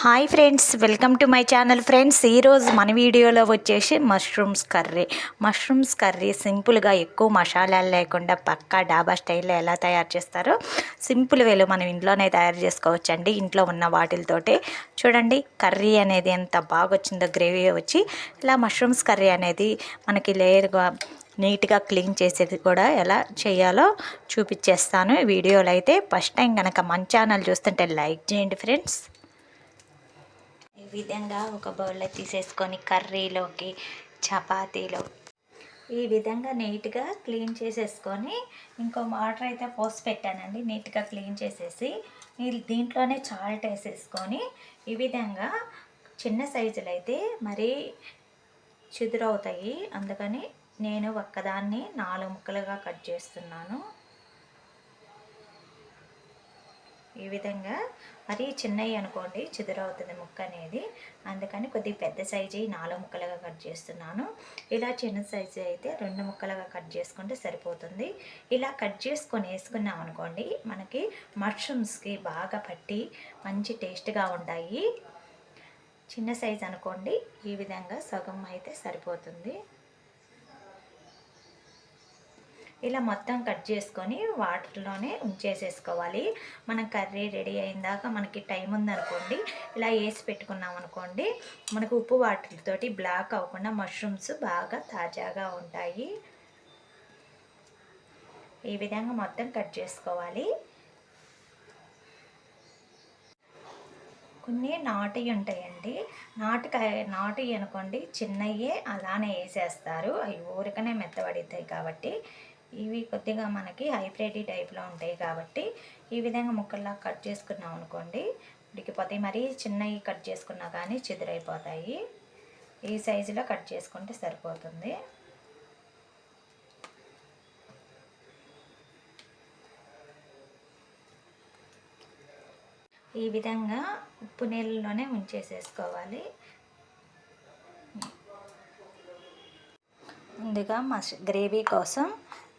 Hi friends welcome to my channel friends. ఈరోజు మన వీడియోలో వచ్చేసి మష్రూమ్స్ కర్రీ. మష్రూమ్స్ కర్రీ సింపుల్గా ఎక్కువ మసాలాలు లేకుండా పక్కా డాబా స్టైల్లో ఎలా తయారు చేస్తారో సింపుల్ వేలో మనం ఇంట్లోనే తయారు చేసుకోవచ్చండి. ఇంట్లో ఉన్న వాటిలతోటి. చూడండి కర్రీ అనేది ఎంత బాగా వచ్చిందో గ్రేవీ వచ్చి ఇలా మష్రూమ్స్ కర్రీ అనేది మనకి లేయర్గా నీట్గా క్లీన్ చేసేది కూడా ఎలా చేయాలో చూపించేస్తాను వీడియోలో అయితే. ఫస్ట్ టైం కనుక మన ఛానల్ చూస్తుంటే లైక్ చేయండి ఫ్రెండ్స్. విధంగా ఒక బౌల్లో తీసేసుకొని కర్రీలోకి చపాతీలో ఈ విధంగా నీట్గా క్లీన్ చేసేసుకొని ఇంకో వాటర్ అయితే పోసి పెట్టానండి. నీట్గా క్లీన్ చేసేసి దీంట్లోనే చాల్ట్ వేసేసుకొని ఈ విధంగా చిన్న సైజులు అయితే మరీ చిదురవుతాయి. అందుకని నేను ఒక్కదాన్ని నాలుగు ముక్కలుగా కట్ చేస్తున్నాను. ఈ విధంగా మరీ చిన్నవి అనుకోండి చిదురవుతుంది ముక్క అనేది. అందుకని కొద్దిగా పెద్ద సైజు నాలుగు ముక్కలుగా కట్ చేస్తున్నాను. ఇలా చిన్న సైజు అయితే రెండు ముక్కలుగా కట్ చేసుకుంటే సరిపోతుంది. ఇలా కట్ చేసుకొని వేసుకున్నాం అనుకోండి మనకి మష్రూమ్స్కి బాగా పట్టి మంచి టేస్ట్గా ఉంటాయి. చిన్న సైజు అనుకోండి ఈ విధంగా సగం అయితే సరిపోతుంది. ఇలా మొత్తం కట్ చేసుకొని వాటర్లోనే ఉంచేసేసుకోవాలి. మనం కర్రీ రెడీ అయిందాక మనకి టైం ఉందనుకోండి ఇలా వేసి పెట్టుకున్నాం అనుకోండి మనకు ఉప్పు వాటర్తోటి బ్లాక్ అవ్వకుండా మష్రూమ్స్ బాగా తాజాగా ఉంటాయి. ఈ విధంగా మొత్తం కట్ చేసుకోవాలి. కొన్ని నాటి ఉంటాయండి. నాటుకాయ నాటి అనుకోండి చిన్నయ్యే అలానే వేసేస్తారు. అవి ఊరికనే మెత్తబడితాయి కాబట్టి ఇవి కొద్దిగా మనకి హైబ్రిడ్ టైప్లో ఉంటాయి కాబట్టి ఈ విధంగా ముక్కల్లా కట్ చేసుకున్నాం అనుకోండి ఉడికిపోతాయి. మరీ చిన్నవి కట్ చేసుకున్నా కానీ చిదురైపోతాయి. ఈ సైజులో కట్ చేసుకుంటే సరిపోతుంది. ఈ విధంగా ఉప్పు నీళ్ళలోనే ఉంచేసేసుకోవాలి. ముందుగా మస్ గ్రేవీ కోసం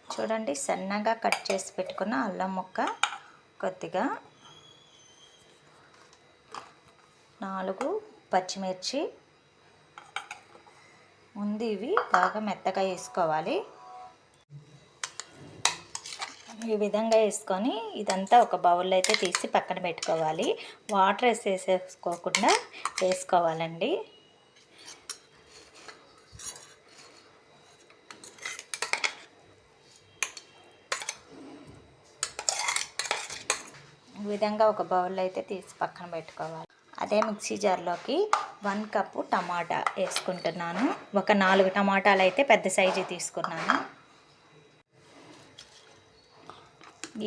చూడండి సన్నగా కట్ చేసి పెట్టుకున్న అల్లం ముక్క కొద్దిగా నాలుగు పచ్చిమిర్చి ముందు ఇవి బాగా మెత్తగా వేసుకోవాలి. ఈ విధంగా వేసుకొని ఇదంతా ఒక బౌల్లో అయితే తీసి పక్కన పెట్టుకోవాలి. వాటర్ వేసేసుకోకుండా వేసుకోవాలండి. ఈ విధంగా ఒక బౌల్ అయితే తీసి పక్కన పెట్టుకోవాలి. అదే మిక్సీ జార్లోకి వన్ కప్పు టమాటా వేసుకుంటున్నాను. ఒక నాలుగు టమాటాలు అయితే పెద్ద సైజు తీసుకున్నాను.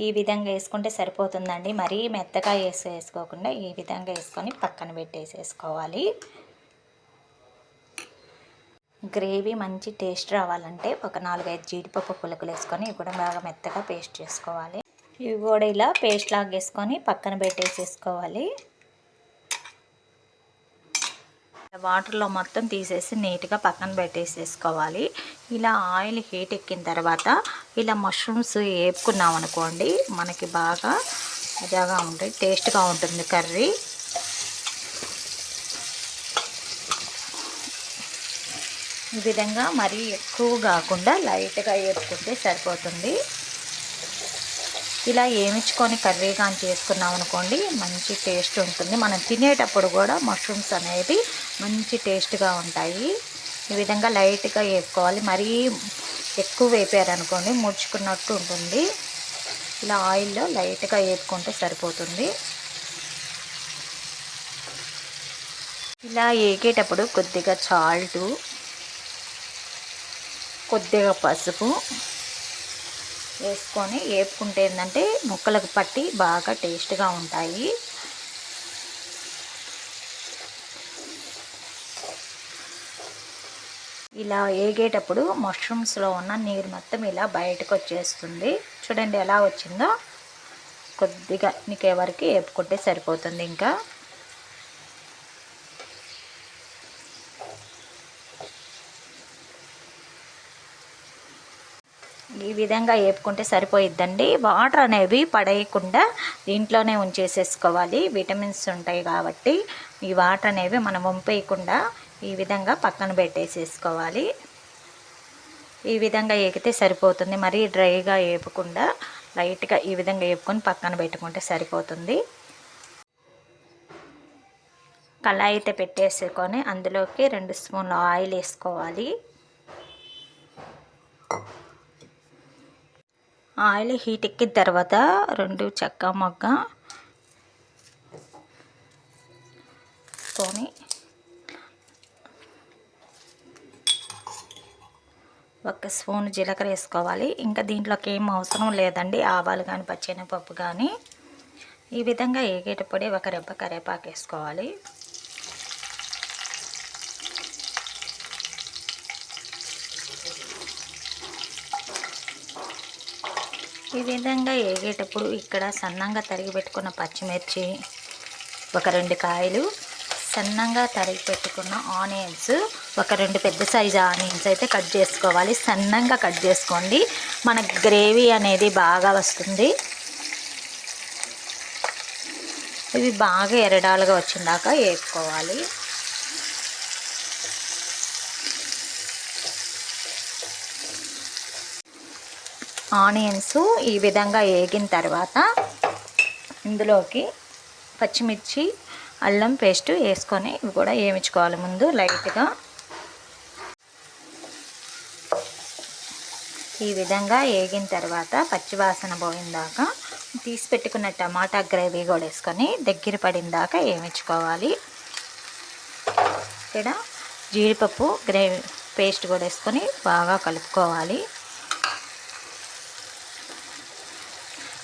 ఈ విధంగా వేసుకుంటే సరిపోతుందండి. మరీ మెత్తగా వేసి వేసుకోకుండా ఈ విధంగా వేసుకొని పక్కన పెట్టేసేసుకోవాలి. గ్రేవీ మంచి టేస్ట్ రావాలంటే ఒక నాలుగైదు జీడిపప్పు పులుకులు వేసుకొని ఇవి కూడా బాగా మెత్తగా పేస్ట్ చేసుకోవాలి. ఇవి కూడా ఇలా పేస్ట్ లాగా వేసుకొని పక్కన పెట్టేసేసుకోవాలి. వాటర్లో మొత్తం తీసేసి నీట్గా పక్కన పెట్టేసేసుకోవాలి. ఇలా ఆయిల్ హీట్ ఎక్కిన తర్వాత ఇలా మష్రూమ్స్ వేపుకున్నాం అనుకోండి మనకి బాగా అదాగా ఉంటుంది టేస్ట్గా ఉంటుంది కర్రీ. ఈ విధంగా మరీ ఎక్కువ కాకుండా లైట్గా వేపుకుంటే సరిపోతుంది. ఇలా ఏమిచ్చుకొని కర్రీ కానీ చేసుకున్నాం అనుకోండి మంచి టేస్ట్ ఉంటుంది. మనం తినేటప్పుడు కూడా మష్రూమ్స్ అనేవి మంచి టేస్ట్గా ఉంటాయి. ఈ విధంగా లైట్గా వేసుకోవాలి. మరీ ఎక్కువ వేపారనుకోండి ముడుచుకున్నట్టు ఉంటుంది. ఇలా ఆయిల్లో లైట్గా వేపుకుంటే సరిపోతుంది. ఇలా వేగేటప్పుడు కొద్దిగా చాల్టు కొద్దిగా పసుపు వేసుకొని వేపుకుంటే ఏంటంటే ముక్కలకు పట్టి బాగా టేస్ట్గా ఉంటాయి. ఇలా వేగేటప్పుడు మష్రూమ్స్లో ఉన్న నీరు మొత్తం ఇలా బయటకు వచ్చేస్తుంది చూడండి ఎలా వచ్చిందో. కొద్దిగా నీకు ఎవరికి వేపుకుంటే సరిపోతుంది ఇంకా. విధంగా వేపుకుంటే సరిపోయిద్దండి. వాటర్ అనేవి పడేయకుండా దీంట్లోనే ఉంచేసేసుకోవాలి. విటమిన్స్ ఉంటాయి కాబట్టి ఈ వాటర్ అనేవి మనం వంపేయకుండా ఈ విధంగా పక్కన పెట్టేసేసుకోవాలి. ఈ విధంగా ఏకితే సరిపోతుంది. మరీ డ్రైగా వేపకుండా లైట్గా ఈ విధంగా వేపుకొని పక్కన పెట్టుకుంటే సరిపోతుంది. కళాయి అయితే పెట్టేసుకొని అందులోకి రెండు స్పూన్లు ఆయిల్ వేసుకోవాలి. ఆయిల్ హీట్ ఎక్కిన తర్వాత రెండు చెక్క మొగ్గ తోని ఒక స్పూన్ జీలకర్ర వేసుకోవాలి. ఇంకా దీంట్లోకి ఏం అవసరం లేదండి. ఆవాలు కానీ పచ్చెనపప్పు కానీ ఈ విధంగా ఏగేటప్పుడే ఒక రెబ్బ కరేపాకు వేసుకోవాలి. ఈ విధంగా వేగేటప్పుడు ఇక్కడ సన్నంగా తరిగి పెట్టుకున్న పచ్చిమిర్చి ఒక రెండు కాయలు సన్నంగా తరిగి పెట్టుకున్న ఆనియన్స్ ఒక రెండు పెద్ద సైజు ఆనియన్స్ అయితే కట్ చేసుకోవాలి. సన్నంగా కట్ చేసుకోండి. మన గ్రేవీ అనేది బాగా వస్తుంది. ఇవి బాగా ఎరడాలుగా వచ్చిందాక వేసుకోవాలి ఆనియన్స్ ఈ విధంగా వేగిన తర్వాత ఇందులోకి పచ్చిమిర్చి అల్లం పేస్ట్ వేసుకొని ఇవి కూడా వేయించుకోవాలి ముందు లైట్గా. ఈ విధంగా వేగిన తర్వాత పచ్చివాసన పోయిందాక తీసి పెట్టుకున్న టమాటా గ్రేవీ కూడా వేసుకొని దగ్గర పడిన దాకా వేయించుకోవాలి ఇక్కడ జీడిపప్పు గ్రేవీ పేస్ట్ కూడా వేసుకొని బాగా కలుపుకోవాలి.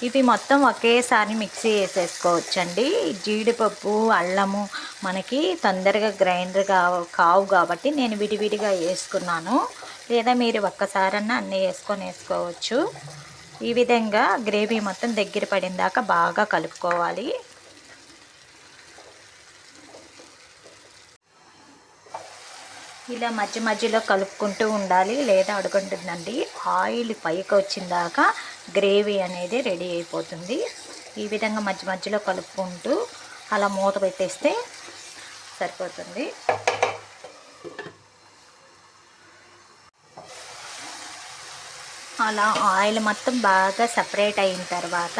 ఇవి మొత్తం ఒకేసారి మిక్సీ వేసేసుకోవచ్చండి జీడిపప్పు అల్లము మనకి తొందరగా గ్రైండర్ కావు కావు కాబట్టి నేను విడివిడిగా వేసుకున్నాను. లేదా మీరు ఒక్కసారన్నా అన్నీ వేసుకొని వేసుకోవచ్చు. ఈ విధంగా గ్రేవీ మొత్తం దగ్గర పడిన దాకా బాగా కలుపుకోవాలి. ఇలా మధ్య మధ్యలో కలుపుకుంటూ ఉండాలి లేదా అడుగుంటుందండి. ఆయిల్ పైకి వచ్చిందాకా గ్రేవీ అనేది రెడీ అయిపోతుంది. ఈ విధంగా మధ్య మధ్యలో కలుపుకుంటూ అలా మూత పెట్టేస్తే సరిపోతుంది. అలా ఆయిల్ మొత్తం బాగా సపరేట్ అయిన తర్వాత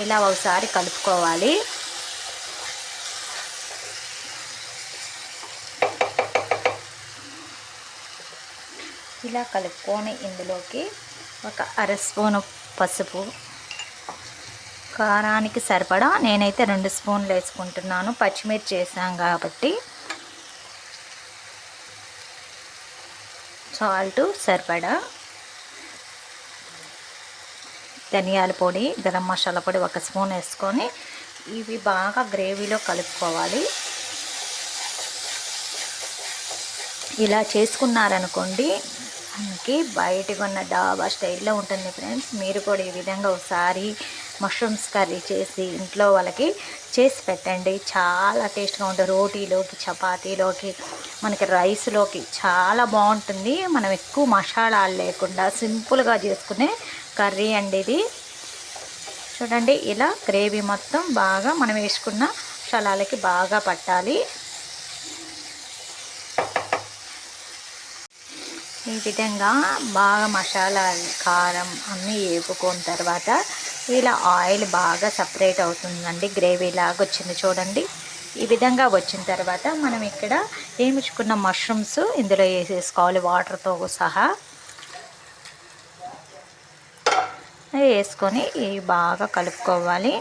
ఇలా ఒకసారి కలుపుకోవాలి. ఇలా కలుపుకొని ఇందులోకి ఒక అర స్పూను పసుపు. కారానికి సరిపడా నేనైతే రెండు స్పూన్లు వేసుకుంటున్నాను. పచ్చిమిర్చి వేసాం కాబట్టి సాల్ట్ సరిపడా. ధనియాల పొడి గరం మసాలా పొడి ఒక స్పూన్ వేసుకొని ఇవి బాగా గ్రేవీలో కలుపుకోవాలి. ఇలా చేసుకున్నారనుకోండి మనకి బయట ఉన్న డాబా స్టైల్లో ఉంటుంది ఫ్రెండ్స్. మీరు కూడా ఈ విధంగా ఒకసారి మష్రూమ్స్ కర్రీ చేసి ఇంట్లో వాళ్ళకి చేసి పెట్టండి. చాలా టేస్ట్గా ఉంటుంది. రోటీలోకి చపాతీలోకి మనకి రైస్లోకి చాలా బాగుంటుంది. మనం ఎక్కువ మసాలాలు లేకుండా సింపుల్గా చేసుకునే కర్రీ అండి ఇది. చూడండి ఇలా గ్రేవీ మొత్తం బాగా మనం వేసుకున్న మసాలాలకి బాగా పట్టాలి. ఈ విధంగా బాగా మసాలా కారం అన్నీ వేపుకున్న తర్వాత ఇలా ఆయిల్ బాగా సపరేట్ అవుతుందండి గ్రేవీ లాగా వచ్చింది చూడండి. ఈ విధంగా వచ్చిన తర్వాత మనం ఇక్కడ వేయించుకున్న మష్రూమ్స్ ఇందులో వేసేసుకోవాలి వాటర్తో సహా. వేసుకొని ఇవి బాగా కలుపుకోవాలి.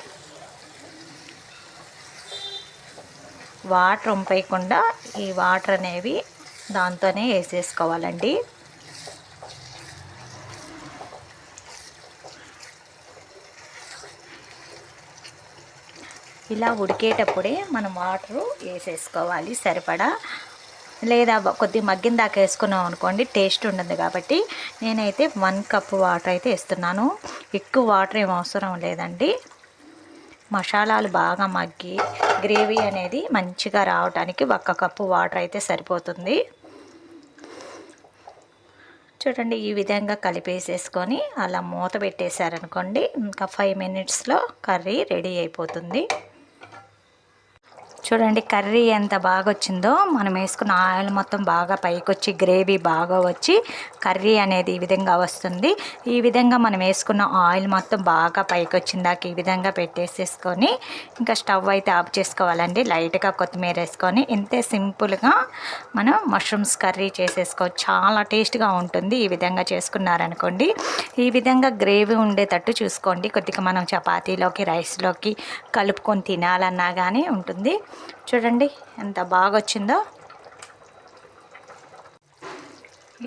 వాటర్ ఉంపేయకుండా ఈ వాటర్ అనేవి దాంతోనే వేసేసుకోవాలండి. ఇలా ఉడికేటప్పుడే మనం వాటరు వేసేసుకోవాలి సరిపడా. లేదా కొద్ది మగ్గిన దాకా వేసుకున్నాం అనుకోండి టేస్ట్ ఉండదు కాబట్టి నేనైతే వన్ కప్ వాటర్ అయితే వేస్తున్నాను. ఎక్కువ వాటర్ ఏం అవసరం లేదండి. మసాలాలు బాగా మగ్గి గ్రేవీ అనేది మంచిగా రావడానికి ఒక్క కప్పు వాటర్ అయితే సరిపోతుంది. చూడండి ఈ విధంగా కలిపేసేసుకొని అలా మూత పెట్టేశారనుకోండి ఇంకా ఫైవ్ మినిట్స్లో కర్రీ రెడీ అయిపోతుంది. చూడండి కర్రీ ఎంత బాగా వచ్చిందో మనం వేసుకున్న ఆయిల్ మొత్తం బాగా పైకి వచ్చి గ్రేవీ బాగా వచ్చి కర్రీ అనేది ఈ విధంగా వస్తుంది. ఈ విధంగా మనం వేసుకున్న ఆయిల్ మొత్తం బాగా పైకి వచ్చిందాక ఈ విధంగా పెట్టేసేసుకొని ఇంకా స్టవ్ అయితే ఆఫ్ చేసుకోవాలండి. లైట్గా కొత్తిమీర వేసుకొని ఇంతే సింపుల్గా మనం మష్రూమ్స్ కర్రీ చేసేసుకోవచ్చు. చాలా టేస్ట్గా ఉంటుంది ఈ విధంగా చేసుకున్నారనుకోండి. ఈ విధంగా గ్రేవీ ఉండేటట్టు చూసుకోండి. కొద్దిగా మనం చపాతీలోకి రైస్లోకి కలుపుకొని తినాలన్నా కానీ ఉంటుంది. చూడండి ఎంత బాగా వచ్చిందో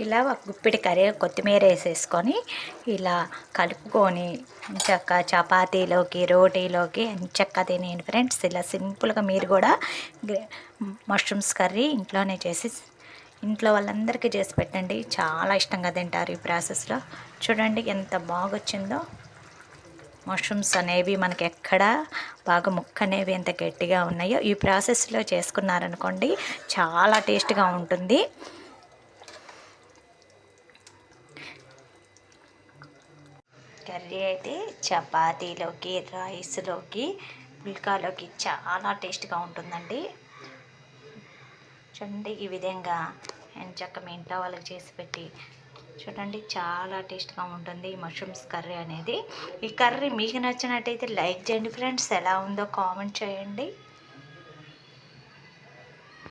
ఇలా ఒక గుప్పిడి కర్రీ కొత్తిమీర వేసేసుకొని ఇలా కలుపుకొని చక్క చపాతీలోకి రోటీలోకి చక్క తినేయండి ఫ్రెండ్స్. ఇలా సింపుల్గా మీరు కూడా మష్రూమ్స్ కర్రీ ఇంట్లోనే చేసి ఇంట్లో వాళ్ళందరికీ చేసి పెట్టండి. చాలా ఇష్టంగా తింటారు ఈ ప్రాసెస్లో. చూడండి ఎంత బాగా వచ్చిందో మష్రూమ్స్ అనేవి మనకి ఎక్కడ బాగా ముక్క అనేవి ఎంత గట్టిగా ఉన్నాయో ఈ ప్రాసెస్లో చేసుకున్నారనుకోండి చాలా టేస్ట్గా ఉంటుంది. కర్రీ అయితే చపాతీలోకి రైస్లోకి పుల్కాలోకి చాలా టేస్ట్గా ఉంటుందండి. చూడండి ఈ విధంగా ఎంచక్క మీ ఇంట్లో వాళ్ళకి చేసి పెట్టి చూడండి చాలా టేస్ట్గా ఉంటుంది ఈ మష్రూమ్స్ కర్రీ అనేది. ఈ కర్రీ మీకు నచ్చినట్టయితే లైక్ చేయండి ఫ్రెండ్స్. ఎలా ఉందో కామెంట్ చేయండి.